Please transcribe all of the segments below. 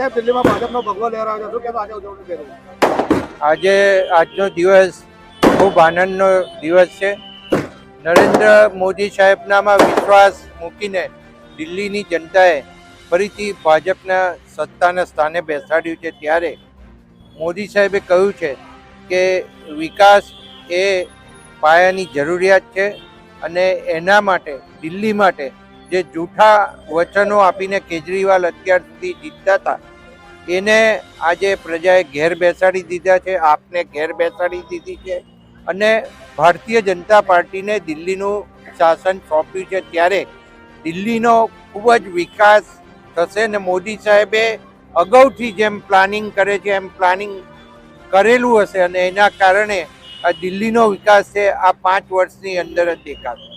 સાહેબ, દિલ્હીમાં ભાજપનો ભગવો લહેરાયો છે. શું કહેશો આજે ઉજવણી કરી આજે આજનો દિવસ ખૂબ આનંદનો દિવસ છે. નરેન્દ્ર મોદી સાહેબનામાં વિશ્વાસ મૂકીને દિલ્હીની જનતાએ ફરીથી ભાજપના સત્તાના સ્થાને બેસાડ્યું છે. ત્યારે મોદી સાહેબે કહ્યું છે કે વિકાસ એ પાયાની જરૂરિયાત છે અને એના માટે, દિલ્હી માટે જે જૂઠા વચનો આપીને કેજરીવાલ અત્યાર સુધી જીતતા હતા એને આજે પ્રજાએ ઘેર બેસાડી દીધા છે, આપને ઘેર બેસાડી દીધી છે. અને ભારતીય જનતા પાર્ટીને દિલ્હીનું શાસન સોંપ્યું છે. ત્યારે દિલ્હીનો ખૂબ જ વિકાસ થશે ને મોદી સાહેબે અગાઉથી જેમ પ્લાનિંગ કરે છે, એમ પ્લાનિંગ કરેલું હશે અને એના કારણે આ દિલ્હીનો વિકાસ છે, આ પાંચ વર્ષની અંદર જ દેખાશે.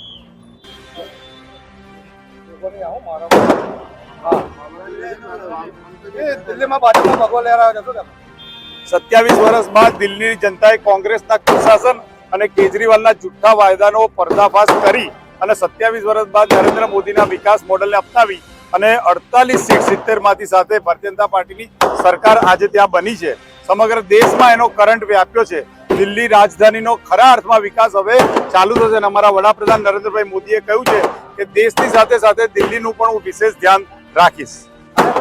સત્યાવીસ વર્ષ બાદ દિલ્હીની જનતાએ કોંગ્રેસના કુશાસન અને કેજરીવાલના જુઠ્ઠા વાયદાનો પર્દાફાશ કરી અને સત્યાવીસ વર્ષ બાદ નરેન્દ્ર મોદીના વિકાસ મોડલને અપનાવી અને અડતાલીસ સીટ સિત્તેરમાંથી સાથે ભારતીય જનતા પાર્ટીની સરકાર આજે ત્યાં બની છે. સમગ્ર દેશમાં એનો કરંટ વ્યાપ્યો છે. દિલ્હી રાજધાનીનો ખરા અર્થમાં વિકાસ હવે ચાલુ થશે અને અમારા વડાપ્રધાન નરેન્દ્રભાઈ મોદીએ કહ્યું છે કે દેશની સાથે સાથે દિલ્હીનું પણ હું વિશેષ ધ્યાન રાખીશ.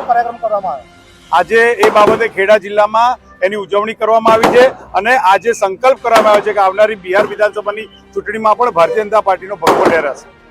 કાર્યક્રમ કરવામાં આવ્યો આજે એ બાબતે ખેડા જિલ્લામાં એની ઉજવણી કરવામાં આવી છે અને આજે સંકલ્પ કરવામાં આવ્યો છે કે આવનારી બિહાર વિધાનસભાની ચૂંટણીમાં પણ ભારતીય જનતા પાર્ટીનો ભગવો લહેરાશે